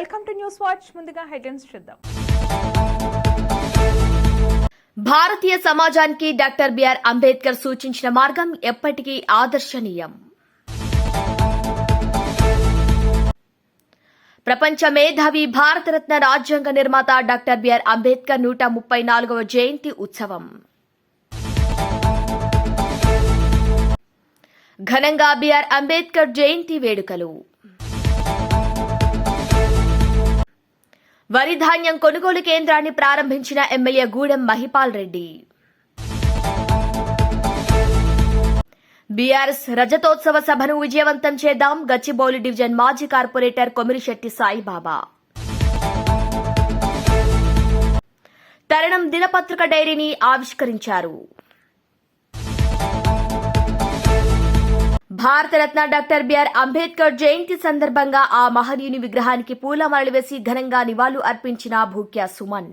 Welcome to news watch. ముందుగా headlines చూద్దాం. భారతీయ సమాజానికి డాక్టర్ బిఆర్ అంబేద్కర్ సూచించిన మార్గం ఎప్పటికీ ఆదర్శనీయం. ప్రపంచ మేధావి భారతరత్న రాజ్యాంగ నిర్మాత డాక్టర్ బిఆర్ అంబేద్కర్ నూట ముప్పై నాలుగవ జయంతి ఉత్సవం. ఘనంగా బిఆర్ అంబేద్కర్ జయంతి వేడుకలు. వరి ధాన్యం కొనుగోలు కేంద్రాన్ని ప్రారంభించిన ఎమ్మెల్యే గూడెం మహిపాల్ రెడ్డి. బీఆర్ఎస్ రజతోత్సవ సభను విజయవంతం చేద్దాం. గచ్చిబౌలి డివిజన్ మాజీ కార్పొరేటర్ కొమిరిశెట్టి సాయిబాబా. తరణం దినపత్రిక డైరీని ఆవిష్కరించారు. భారతరత్న డాక్టర్ బిఆర్ అంబేద్కర్ జయంతి సందర్భంగా ఆ మహనీయుని విగ్రహానికి పూలమాలలు వేసి ఘనంగా నివాళులు అర్పించిన భూక్యా సుమన్.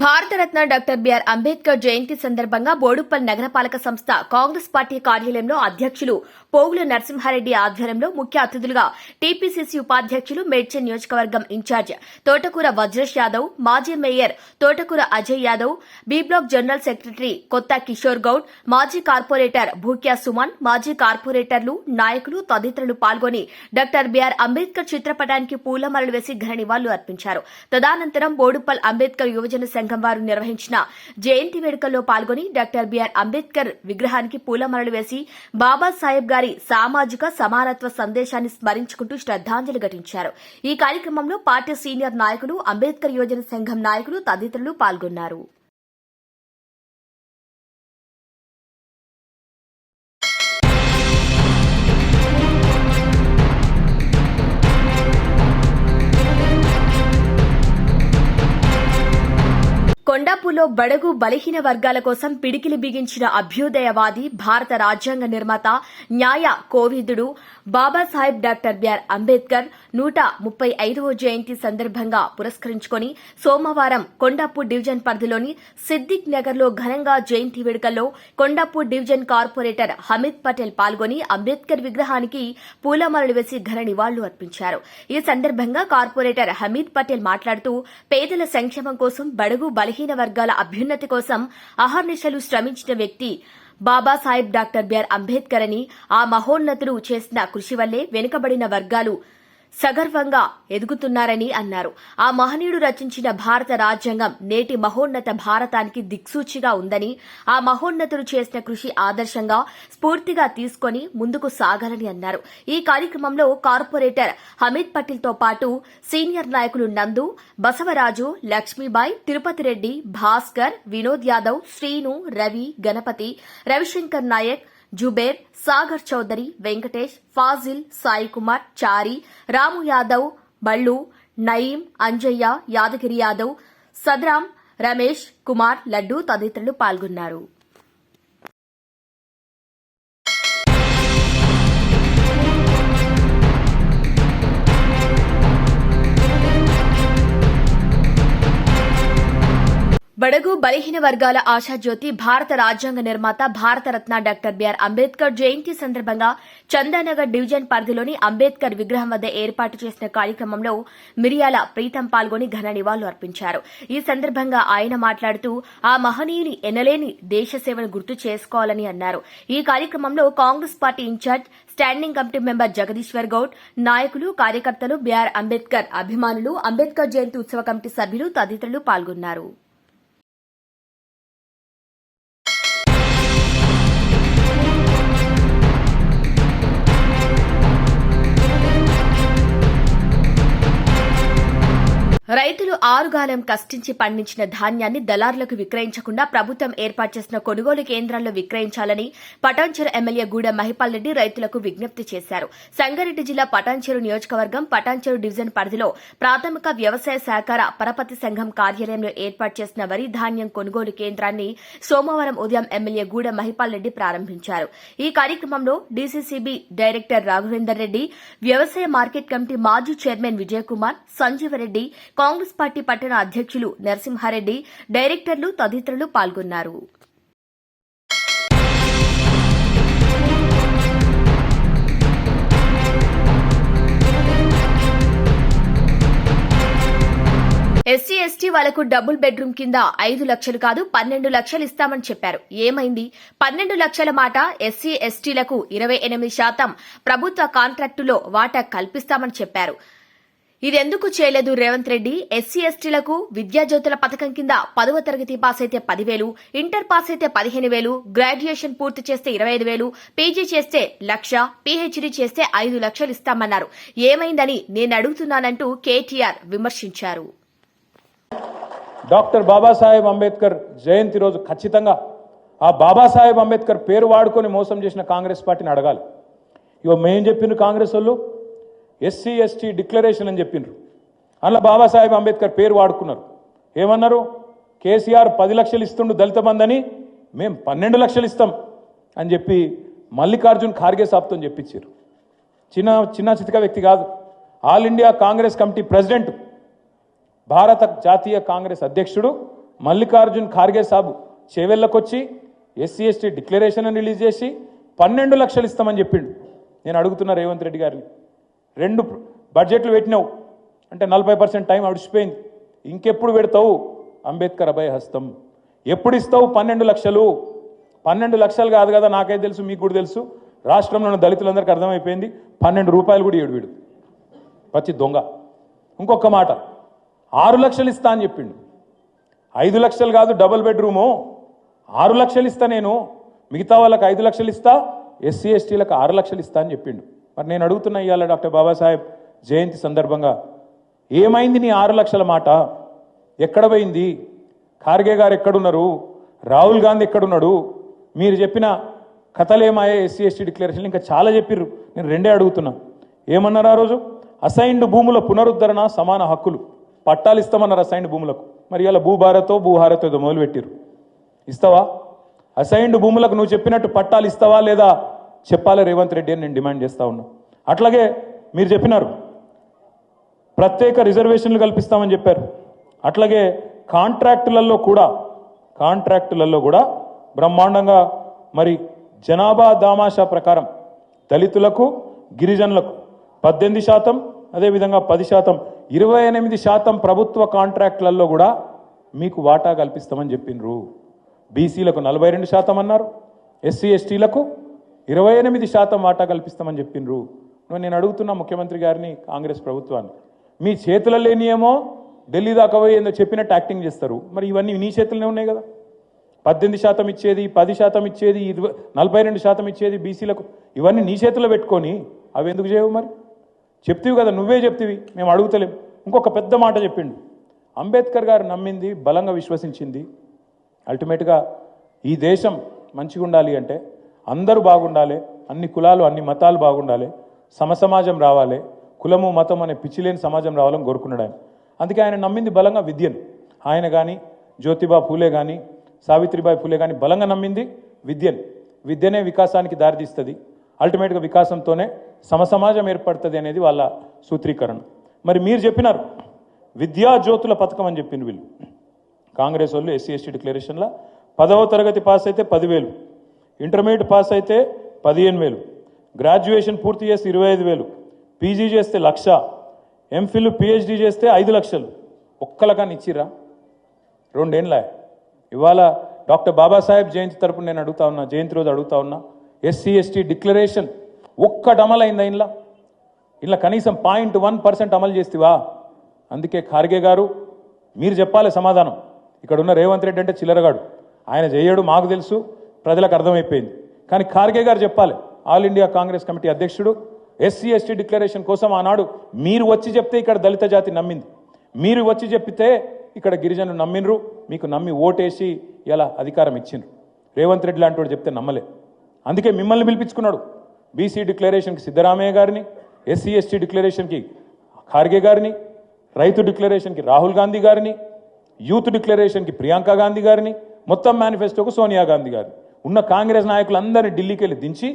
భారతరత్న డాక్టర్ బిఆర్ అంబేద్కర్ జయంతి సందర్భంగా బోడుప్పల్ నగరపాలక సంస్థ కాంగ్రెస్ పార్టీ కార్యాలయంలో అధ్యక్షులు పోగుల నరసింహారెడ్డి ఆధ్వర్యంలో ముఖ్య అతిథులుగా టీపీసీసీ ఉపాధ్యక్షులు మేడ్చల్ నియోజకవర్గం ఇన్ఛార్జ్ తోటకూర వజ్రేష్ యాదవ్ మాజీ mayor Thotakura Ajay Yadav B block general secretary Kotha Kishore Goud మాజీ కార్పొరేటర్ భూక్యా సుమన్ మాజీ కార్పొరేటర్లు నాయకులు తదితరులు పాల్గొని డాక్టర్ బిఆర్ అంబేద్కర్ చిత్రపటానికి పూలమాలలు వేసి ఘన నివాళులు అర్పించారు. తదనంతరం బోడుప్పల్ అంబేద్కర్ యువజన సంఘం వారు నిర్వహించిన జయంతి వేడుకల్లో పాల్గొని డాక్టర్ బిఆర్ అంబేద్కర్ విగ్రహానికి పూలమరలు వేసి బాబాసాహెబ్ గారి సామాజిక సమానత్వ సందేశాన్ని స్మరించుకుంటూ శ్రద్దాంజలి ఘటించారు. ఈ కార్యక్రమంలో పార్టీ సీనియర్ నాయకులు అంబేద్కర్ యువజన సంఘం నాయకులు తదితరులు పాల్గొన్నారు. దేశంలో బడుగు బలహీన వర్గాల కోసం పిడికిలి బిగించిన అభ్యుదయవాది భారత రాజ్యాంగ నిర్మాత న్యాయ కోవిదుడు Babasaheb doctor B R Ambedkar నూట ముప్పై ఐదవ జయంతి సందర్భంగా పురస్కరించుకుని సోమవారం కొండాపూర్ డివిజన్ పరిధిలోని సిద్దిక్ నగర్లో ఘనంగా జయంతి వేడుకల్లో కొండాపూర్ డివిజన్ కార్పొరేటర్ హమీద్ పటేల్ పాల్గొని అంబేద్కర్ విగ్రహానికి పూలమాలలు వేసి ఘన నివాళులు అర్పించారు. ఈ సందర్భంగా కార్పొరేటర్ హమీద్ పటేల్ మాట్లాడుతూ పేదల సంక్షేమం కోసం బడుగు బలహీన వర్గాల అభ్యున్నతి కోసం అహర్నిశలు శ్రమించిన వ్యక్తి బాబాసాహెబ్ డాక్టర్ బిఆర్ అంబేద్కర్ అని ఆ మహోన్నతుడు చేసిన కృషి వల్లే వెనుకబడిన వర్గాలు సగర్వంగా ఎదుగుతున్నారని అన్నారు. ఆ మహనీయుడు రచించిన భారత రాజ్యాంగం నేటి మహోన్నత భారతానికి దిక్సూచిగా ఉందని ఆ మహోన్నతులు చేసిన కృషి ఆదర్శంగా స్ఫూర్తిగా తీసుకొని ముందుకు సాగాలని అన్నారు. ఈ కార్యక్రమంలో కార్పొరేటర్ హమీద్ పటేల్తో పాటు సీనియర్ నాయకులు నందు బసవరాజు లక్ష్మీబాయి తిరుపతి రెడ్డి భాస్కర్ వినోద్ యాదవ్ శ్రీను రవి గణపతి రవిశంకర్ నాయక్ జుబేర్ సాగర్ చౌదరి వెంకటేష్ ఫాజిల్ సాయి కుమార్ చారి రాము యాదవ్ బళ్ళు నయీం అంజయ్య యాదగిరి యాదవ్ సద్రాం రమేష్ కుమార్ లడ్డు తదితరులు పాల్గొన్నారు. బడుగు బలహీన వర్గాల ఆశాజ్యోతి భారత రాజ్యాంగ నిర్మాత భారతరత్న డాక్టర్ బిఆర్ అంబేద్కర్ జయంతి సందర్భంగా చందానగర్ డివిజన్ పరిధిలోని అంబేద్కర్ విగ్రహం వద్ద ఏర్పాటు చేసిన కార్యక్రమంలో మిరియాల ప్రీతం పాల్గొని ఘన నివాళులు అర్పించారు. ఈ సందర్భంగా ఆయన మాట్లాడుతూ ఆ మహనీయుని ఎనలేని దేశ సేవను గుర్తు చేసుకోవాలని అన్నారు. ఈ కార్యక్రమంలో Congress party incharge standing committee member Jagadishwar Goud నాయకులు కార్యకర్తలు బిఆర్ అంబేద్కర్ అభిమానులు అంబేద్కర్ జయంతి ఉత్సవ కమిటీ సభ్యులు తదితరులు పాల్గొన్నారు. రైతులు ఆరుగాలం కష్టించి పండించిన ధాన్యాన్ని దళారులకు విక్రయించకుండా ప్రభుత్వం ఏర్పాటు చేసిన కొనుగోలు కేంద్రాల్లో విక్రయించాలని పటాన్చెరు ఎమ్మెల్యే గూడెం మహిపాల్ రెడ్డి రైతులకు విజ్ఞప్తి చేశారు. సంగారెడ్డి జిల్లా పటాన్చెరు నియోజకవర్గం పటాన్చెరు డివిజన్ పరిధిలో ప్రాథమిక వ్యవసాయ సహకార పరపతి సంఘం కార్యాలయంలో ఏర్పాటు చేసిన వరి ధాన్యం కొనుగోలు కేంద్రాన్ని సోమవారం ఉదయం ఎమ్మెల్యే గూడెం మహిపాల్ రెడ్డి ప్రారంభించారు. ఈ కార్యక్రమంలో డీసీసీబీ డైరెక్టర్ రాఘవేందర్ రెడ్డి వ్యవసాయ మార్కెట్ కమిటీ మాజీ చైర్మన్ విజయకుమార్ సంజీవరెడ్డి కాంగ్రెస్ పార్టీ పట్టణ అధ్యక్షులు నరసింహారెడ్డి డైరెక్టర్లు తదితరులు పాల్గొన్నారు. ఎస్సీ ఎస్టీ వాళ్ళకు డబుల్ బెడ్రూమ్ కింద ఐదు లక్షలు కాదు పన్నెండు లక్షలు ఇస్తామని చెప్పారు. ఏమైంది? పన్నెండు లక్షల మాట ఎస్సీ ఎస్టీలకు ఇరవై ఎనిమిది శాతం ప్రభుత్వ కాంట్రాక్టులో వాటా కల్పిస్తామని చెప్పారు. ఇదెందుకు చేయలేదు రేవంత్ రెడ్డి? ఎస్సీ ఎస్టీలకు విద్యాజ్యోతుల పథకం కింద పదవ తరగతి పాస్ అయితే పదివేలు ఇంటర్ పాస్ అయితే పదిహేను వేలు గ్రాడ్యుయేషన్ పూర్తి చేస్తే ఇరవై ఐదు వేలు పీజీ చేస్తే లక్ష పీహెచ్డీ చేస్తే ఐదు లక్షలు ఇస్తామన్నారు. ఏమైందని నేను అడుగుతున్నానంటూ కేటీఆర్ విమర్శించారు. డాక్టర్ బాబాసాహెబ్ అంబేద్కర్ జయంతి రోజు ఖచ్చితంగా ఆ బాబాసాహెబ్ అంబేద్కర్ పేరు వాడుకొని మోసం చేసిన కాంగ్రెస్ పార్టీని అడగాలి. ఇగో మేం చెప్పిన కాంగ్రెస్ వాళ్ళు ఎస్సీ ఎస్టీ డిక్లరేషన్ అని చెప్పిండ్రు. అందులో బాబాసాహెబ్ అంబేద్కర్ పేరు వాడుకున్నారు. ఏమన్నారు? కేసీఆర్ పది లక్షలు ఇస్తుండు దళిత బంధని మేం పన్నెండు లక్షలు ఇస్తాం అని చెప్పి మల్లికార్జున్ ఖార్గే సాబ్తో చెప్పించారు చిన్న చిన్న చితిక వ్యక్తి కాదు. All India Congress committee president భారత జాతీయ కాంగ్రెస్ అధ్యక్షుడు మల్లికార్జున్ ఖార్గే సాబు చేవెళ్ళకొచ్చి ఎస్సీ ఎస్టీ డిక్లరేషన్ అని రిలీజ్ చేసి పన్నెండు లక్షలు ఇస్తామని చెప్పిండు. నేను అడుగుతున్నా రేవంత్ రెడ్డి గారిని. రెండు బడ్జెట్లు పెట్టినావు. అంటే నలభై పర్సెంట్ టైం అడిచిపోయింది. ఇంకెప్పుడు పెడతావు? అంబేద్కర్ అభయ హస్తం ఎప్పుడు ఇస్తావు పన్నెండు లక్షలు. పన్నెండు లక్షలు కాదు కదా నాకైతే తెలుసు మీకు కూడా తెలుసు. రాష్ట్రంలో ఉన్న దళితులందరికీ అర్థమైపోయింది. పన్నెండు రూపాయలు కూడా ఏడు వీడు. పచ్చి దొంగ. ఇంకొక మాట. ఆరు లక్షలు ఇస్తా అని చెప్పిండు. ఐదు లక్షలు కాదు డబుల్ బెడ్రూము ఆరు లక్షలు ఇస్తా నేను. మిగతా వాళ్ళకి ఐదు లక్షలు ఇస్తా. ఎస్సీ ఎస్టీలకు ఆరు లక్షలు ఇస్తా అని చెప్పిండు. మరి నేను అడుగుతున్న ఇవాళ డాక్టర్ బాబాసాహెబ్ జయంతి సందర్భంగా ఏమైంది నీ ఆరు లక్షల మాట? ఎక్కడ పోయింది? ఖార్గే గారు ఎక్కడున్నారు? రాహుల్ గాంధీ ఎక్కడున్నాడు? మీరు చెప్పిన కథలేమాయే ఎస్సీ ఎస్టీ డిక్లరేషన్ ఇంకా చాలా చెప్పిర్రు. నేను రెండే అడుగుతున్నా. ఏమన్నారు ఆ రోజు? అసైన్డ్ భూముల పునరుద్ధరణ సమాన హక్కులు. పట్టాలు ఇస్తామన్నారు అసైన్డ్ భూములకు. మరి ఇలా భూభారతో భూహారతో ఏదో మొదలుపెట్టిర్రు. ఇస్తావా? అసైన్డ్ భూములకు నువ్వు చెప్పినట్టు పట్టాలు ఇస్తావా లేదా? చెప్పాలి రేవంత్ రెడ్డి అని నేను డిమాండ్ చేస్తూ ఉన్నా. అట్లాగే మీరు చెప్పినారు ప్రత్యేక రిజర్వేషన్లు కల్పిస్తామని చెప్పారు. అట్లాగే కాంట్రాక్టులలో కూడా కాంట్రాక్టులలో కూడా బ్రహ్మాండంగా మరి జనాభా దామాషా ప్రకారం దళితులకు గిరిజనులకు పద్దెనిమిది శాతం అదేవిధంగా పది శాతం ఇరవై ఎనిమిది శాతం ప్రభుత్వ కాంట్రాక్టులలో కూడా మీకు వాటా కల్పిస్తామని చెప్పిండ్రు బీసీలకు నలభై రెండు శాతం అన్నారు ఎస్సీ ఎస్టీలకు ఇరవై ఎనిమిది శాతం వాటా కల్పిస్తామని చెప్పిండ్రు నువ్వు నేను అడుగుతున్నా ముఖ్యమంత్రి గారిని కాంగ్రెస్ ప్రభుత్వాన్ని. మీ చేతుల లేనియేమో ఢిల్లీ దాకా పోయి ఏందో చెప్పినట్టు యాక్టింగ్ చేస్తారు. మరి ఇవన్నీ నీ చేతుల్లోనే ఉన్నాయి కదా. పద్దెనిమిది శాతం ఇచ్చేది పది శాతం ఇచ్చేది ఇరవై నలభై రెండు శాతం ఇచ్చేది బీసీలకు. ఇవన్నీ నీ చేతిలో పెట్టుకొని అవి ఎందుకు చేయవు మరి? చెప్తివి కదా నువ్వే చెప్తివి మేము అడుగుతలేం. ఇంకొక పెద్ద మాట చెప్పిండు. అంబేద్కర్ గారు నమ్మింది బలంగా విశ్వసించింది. అల్టిమేట్గా ఈ దేశం మంచిగా ఉండాలి అంటే అందరూ బాగుండాలి అన్ని కులాలు అన్ని మతాలు బాగుండాలి సమసమాజం రావాలి కులము మతం అనే పిచ్చిలేని సమాజం రావాలని కోరుకున్నాడు ఆయన. అందుకే ఆయన నమ్మింది బలంగా విద్యను. ఆయన కానీ జ్యోతిబా ఫూలే కానీ సావిత్రిబాయి ఫూలే కానీ బలంగా నమ్మింది విద్యను. విద్యనే వికాసానికి దారితీస్తుంది. అల్టిమేట్గా వికాసంతోనే సమసమాజం ఏర్పడుతుంది అనేది వాళ్ళ సూత్రీకరణ. మరి మీరు చెప్పినారు విద్యా జ్యోతుల పథకం అని చెప్పింది వీళ్ళు. కాంగ్రెస్ వాళ్ళు ఎస్సీ ఎస్టీ డిక్లరేషన్లో పదవ తరగతి పాస్ అయితే పదివేలు. ఇంటర్మీడియట్ పాస్ అయితే పదిహేను వేలు. గ్రాడ్యుయేషన్ పూర్తి చేస్తే ఇరవై ఐదు వేలు. పీజీ చేస్తే లక్ష. ఎంఫిల్ పిహెచ్డి చేస్తే ఐదు లక్షలు. ఒక్కలకాన్ని ఇచ్చిర్రా? రెండేళ్ళ ఇవాళ డాక్టర్ బాబాసాహెబ్ జయంతి తరపున నేను అడుగుతా ఉన్నా జయంతి రోజు అడుగుతా ఉన్నా ఎస్సీ ఎస్టీ డిక్లరేషన్ ఒక్కటి అమలైందా ఇంట్లో ఇలా కనీసం పాయింట్ వన్ పర్సెంట్ అమలు చేస్తివా? అందుకే ఖార్గే గారు మీరు చెప్పాలి సమాధానం. ఇక్కడ ఉన్న రేవంత్ రెడ్డి అంటే చిల్లరగాడు. ఆయన చేయడు మాకు తెలుసు. ప్రజలకు అర్థమైపోయింది. కానీ ఖార్గే గారు చెప్పాలి ఆల్ ఇండియా కాంగ్రెస్ కమిటీ అధ్యక్షుడు ఎస్సీ ఎస్టీ డిక్లరేషన్ కోసం ఆనాడు మీరు వచ్చి చెప్తే ఇక్కడ దళిత జాతి నమ్మింది. మీరు వచ్చి చెప్తే ఇక్కడ గిరిజనులు నమ్మినరు మీకు నమ్మి ఓటేసి ఇలా అధికారం ఇచ్చిండ్రు. రేవంత్ రెడ్డి లాంటి వాడు చెప్తే నమ్మలే. అందుకే మిమ్మల్ని పిలిపించుకున్నాడు. బీసీ డిక్లరేషన్కి సిద్ధరామయ్య గారిని ఎస్సీ ఎస్టీ డిక్లరేషన్కి ఖార్గే గారిని రైతు డిక్లరేషన్కి రాహుల్ గాంధీ గారిని యూత్ డిక్లరేషన్కి ప్రియాంక గాంధీ గారిని మొత్తం మేనిఫెస్టోకు సోనియా గాంధీ గారిని. ఉన్న కాంగ్రెస్ నాయకులందరినీ ఢిల్లీకి వెళ్ళి దించి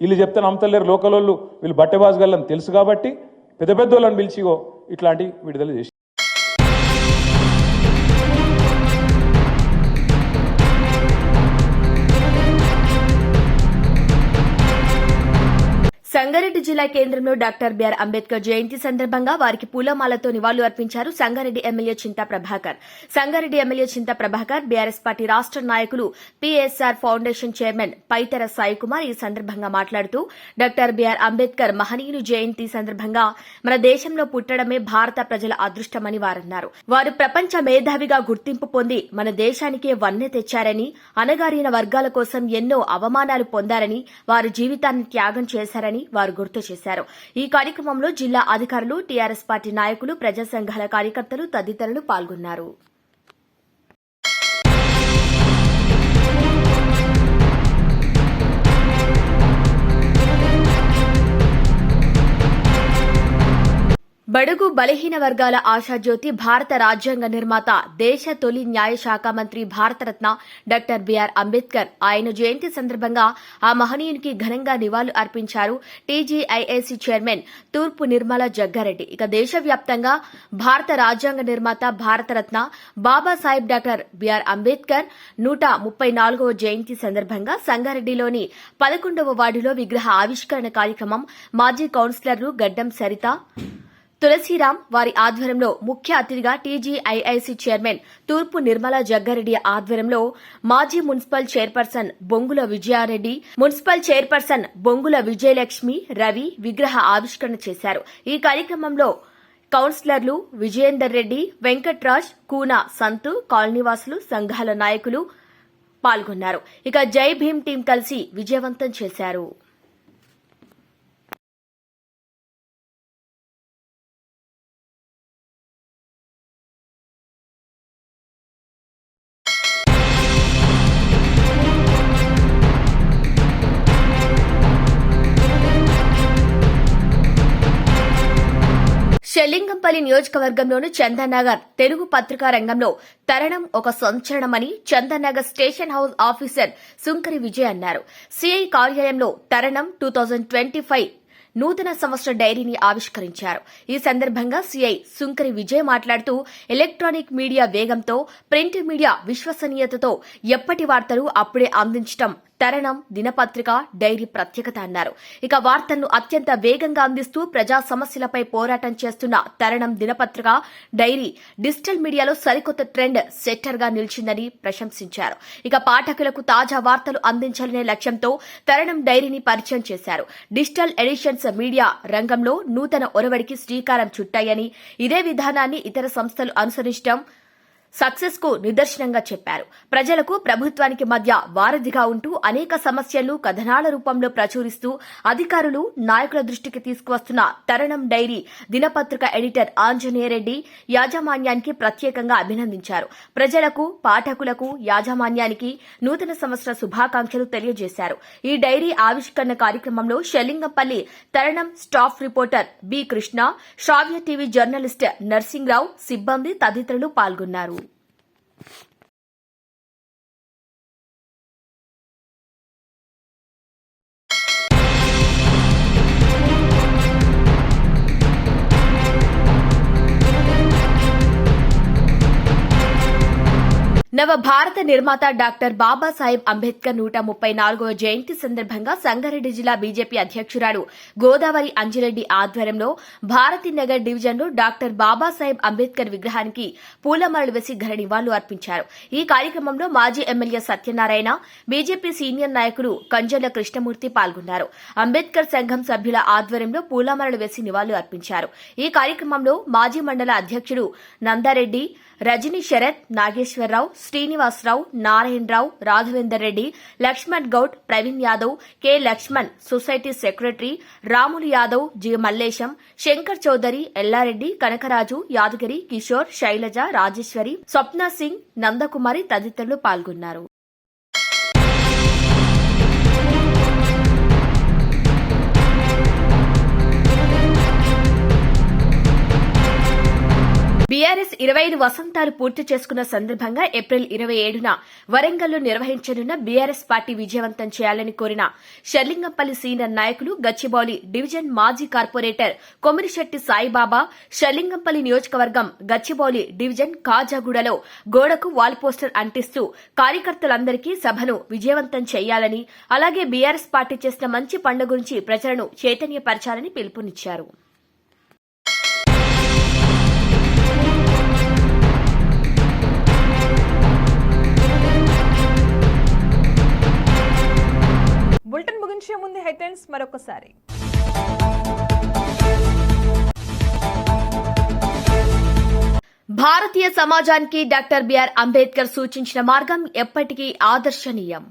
వీళ్ళు చెప్తే నమ్మతలేరు లోకల్ వాళ్ళు వీళ్ళు బట్టెబాజు గల్లని తెలుసు కాబట్టి పెద్ద పెద్ద వాళ్ళని పిలిచిగో ఇట్లాంటి విడుదల చేసి సంగారెడ్డి జిల్లా కేంద్రంలో డాక్టర్ బిఆర్ అంబేద్కర్ జయంతి సందర్భంగా వారికి పూలమాలతో నివాళులు అర్పించారు Sangareddy MLA Chinta Prabhakar. Sangareddy MLA Chinta Prabhakar BRS party రాష్ట నాయకులు PSR foundation chairman Paitera Sai Kumar ఈ సందర్భంగా మాట్లాడుతూ డాక్టర్ బిఆర్ అంబేద్కర్ మహనీయులు జయంతి సందర్భంగా మన దేశంలో పుట్టడమే భారత ప్రజల అదృష్టమని వారన్నారు. వారు ప్రపంచ మేధావిగా గుర్తింపు పొంది మన దేశానికే వన్నె తెచ్చారని అణగారిన వర్గాల కోసం ఎన్నో అవమానాలు పొందారని వారు జీవితాన్ని త్యాగం చేశారని వారు గుర్తు చేశారు. ఈ కార్యక్రమంలో జిల్లా అధికారులు టీఆర్ఎస్ పార్టీ నాయకులు ప్రజా సంఘాల కార్యకర్తలు తదితరులు పాల్గొన్నారు. బడుగు బలహీన వర్గాల ఆశాజ్యోతి భారత రాజ్యాంగ నిర్మాత దేశ తొలి న్యాయ శాఖ మంత్రి భారతరత్న డాక్టర్ బిఆర్ అంబేద్కర్. ఆయన జయంతి సందర్భంగా ఆ మహనీయునికి ఘనంగా నివాళులు అర్పించారు టీజీఐఏసీ చైర్మన్ తూర్పు నిర్మల జగ్గారెడ్డి. ఇక దేశవ్యాప్తంగా భారత రాజ్యాంగ నిర్మాత Bharat Ratna Babasaheb doctor B R Ambedkar నూట ముప్పై నాలుగవ జయంతి సందర్భంగా సంగారెడ్డిలోని పదకొండవ వార్డులో విగ్రహ ఆవిష్కరణ కార్యక్రమం మాజీ కౌన్సిలర్లు గడ్డం సరిత తులసీరాం వారి ఆధ్వర్యంలో ముఖ్య అతిథిగా టీజీఐఐసి చైర్మన్ తూర్పు నిర్మల జగ్గారెడ్డి ఆధ్వర్యంలో మాజీ మున్సిపల్ చైర్పర్సన్ బొంగుల విజయారెడ్డి మున్సిపల్ చైర్పర్సన్ బొంగుల విజయలక్ష్మి రవి విగ్రహ ఆవిష్కరణ చేశారు. ఈ కార్యక్రమంలో కౌన్సిలర్లు విజయేందర్ రెడ్డి వెంకట్రాజ్ కూన సంతు కాలనీవాసులు సంఘాల నాయకులు పాల్గొన్నారు. ఇక జై భీమ్ టీం కలిసి విజయవంతం చేశారు. షెల్లింగంపల్లి నియోజకవర్గంలోని చందన్నగర్ తెలుగు పత్రికా రంగంలో తరణం ఒక సంచలనమని Chandanagar station house officer Sunkari Vijay అన్నారు. సిఐ కార్యాలయంలో తరణం టూ థౌజండ్ ట్వంటీ ఫైవ్ నూతన సంవత్సర డైరీని ఆవిష్కరించారు. ఈ సందర్భంగా సీఐ సుంకరి విజయ్ మాట్లాడుతూ ఎలక్ట్రానిక్ మీడియా వేగంతో ప్రింట్ మీడియా విశ్వసనీయతతో ఎప్పటి వార్తలు అప్పుడే అందించడం తరణం దినపత్రిక డైరీ ప్రత్యేకత అన్నారు. ఇక వార్తలను అత్యంత వేగంగా అందిస్తూ ప్రజా సమస్యలపై పోరాటం చేస్తున్న తరణం దినపత్రిక డైరీ డిజిటల్ మీడియాలో సరికొత్త ట్రెండ్ సెట్టర్గా నిలిచిందని ప్రశంసించారు. ఇక పాఠకులకు తాజా వార్తలు అందించాలనే లక్ష్యంతో తరణం డైరీని పరిచయం చేశారు. డిజిటల్ ఎడిషన్స్ మీడియా రంగంలో నూతన ఒరవడికి శ్రీకారం చుట్టాయని ఇదే విధానాన్ని ఇతర సంస్థలు అనుసరించడం సక్సెస్కు నిదర్శనంగా చెప్పారు. ప్రజలకు ప్రభుత్వానికి మధ్య వారధిగా ఉంటూ అనేక సమస్యలను కథనాల రూపంలో ప్రచురిస్తూ అధికారులు నాయకుల దృష్టికి తీసుకువస్తున్న తరుణం డైరీ దినపత్రిక ఎడిటర్ ఆంజనేయరెడ్డి యాజమాన్యానికి ప్రత్యేకంగా అభినందించారు. ప్రజలకు పాఠకులకు యాజమాన్యానికి నూతన సంవత్సర శుభాకాంక్షలు తెలియజేశారు. ఈ డైరీ ఆవిష్కరణ కార్యక్రమంలో Serilingampally Taranam staff reporter B Krishna Shravya TV journalist Narsingrao సిబ్బంది తదితరులు పాల్గొన్నారు. నవ భారత నిర్మాత డాక్టర్ బాబాసాహెబ్ అంబేద్కర్ నూట ముప్పై నాలుగవ జయంతి సందర్భంగా సంగారెడ్డి జిల్లా బీజేపీ అధ్యక్షురాలు గోదావరి అంజిరెడ్డి ఆధ్వర్యంలో భారతీ నగర్ డివిజన్లో డాక్టర్ బాబాసాహెబ్ అంబేద్కర్ విగ్రహానికి పూలమాలలు వేసి ఘన నివాళులు అర్పించారు. ఈ కార్యక్రమంలో మాజీ ఎమ్మెల్యే సత్యనారాయణ బీజేపీ సీనియర్ నాయకులు కంజర్ల కృష్ణమూర్తి పాల్గొన్నారు. అంబేద్కర్ సంఘం సభ్యుల ఆధ్వర్యంలో పూలమాలలు వేసి నివాళులు అర్పించారు. ఈ కార్యక్రమంలో మాజీ మండల అధ్యక్షుడు Nandareddy Rajini Sharath Nageswararao Srinivasarao Narayanarao Raghavender Reddy Laxman Goud Praveen Yadav K Laxman society secretary Ramulu Yadav G Mallesham Shankar Chowdary Yellareddy Kanakaraju Yadagiri Kishore Shailaja Rajeshwari Swapna Singh Nandakumari తదితరులు పాల్గొన్నారు. ఇరవై ఐదు వసంతాలు పూర్తి చేసుకున్న సందర్భంగా April ఇరవై ఏడున వరంగల్లో నిర్వహించనున్న బీఆర్ఎస్ పార్టీ విజయవంతం చేయాలని కోరిన షర్లింగంపల్లి సీనియర్ నాయకులు గచ్చిబౌలి డివిజన్ మాజీ కార్పొరేటర్ కొమిరిశెట్టి సాయిబాబా షర్లింగంపల్లి నియోజకవర్గం గచ్చిబౌలి డివిజన్ కాజాగూడలో గోడకు వాల్ పోస్టర్ అంటిస్తూ కార్యకర్తలందరికీ సభను విజయవంతం చేయాలని అలాగే బీఆర్ఎస్ పార్టీ చేసిన మంచి పండుగ గురించి ప్రజలను చైతన్యపరచాలని పిలుపునిచ్చారు. బులెటిన్ ముగించే ముందు హెడ్లైన్స్ మరొకసారి. భారతీయ సమాజానికి డాక్టర్ బిఆర్ అంబేద్కర్ సూచించిన మార్గం ఎప్పటికీ ఆదర్శనీయం.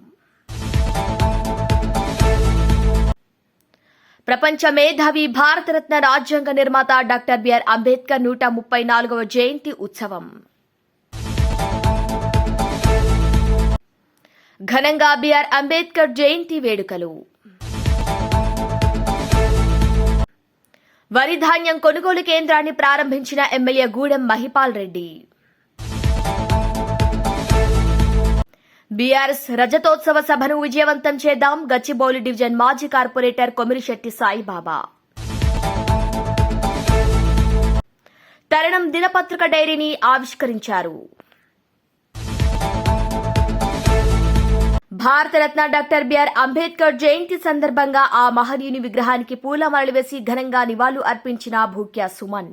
ప్రపంచ మేధావి భారతరత్న రాజ్యాంగ నిర్మాత డాక్టర్ బిఆర్ అంబేద్కర్ నూట ముప్పై నాలుగవ జయంతి ఉత్సవం. ఘనంగా బిఆర్ అంబేద్కర్ జయంతి వేడుకలు. వరి ధాన్యం కొనుగోలు కేంద్రాన్ని ప్రారంభించిన ఎమ్మెల్యే గూడెం మహిపాల్ రెడ్డి. బీఆర్ఎస్ రజతోత్సవ సభను విజయవంతం చేద్దాం గచ్చిబౌలి డివిజన్ మాజీ కార్పొరేటర్ కొమిరిశెట్టి సాయిబాబా. తరుణం దినపత్రిక డైరీని ఆవిష్కరించారు. భారతరత్న డాక్టర్ బిఆర్ అంబేద్కర్ జయంతి సందర్భంగా ఆ మహనీయుని విగ్రహానికి పూలమాలలు వేసి ఘనంగా నివాళులు అర్పించిన భూక్యా సుమన్.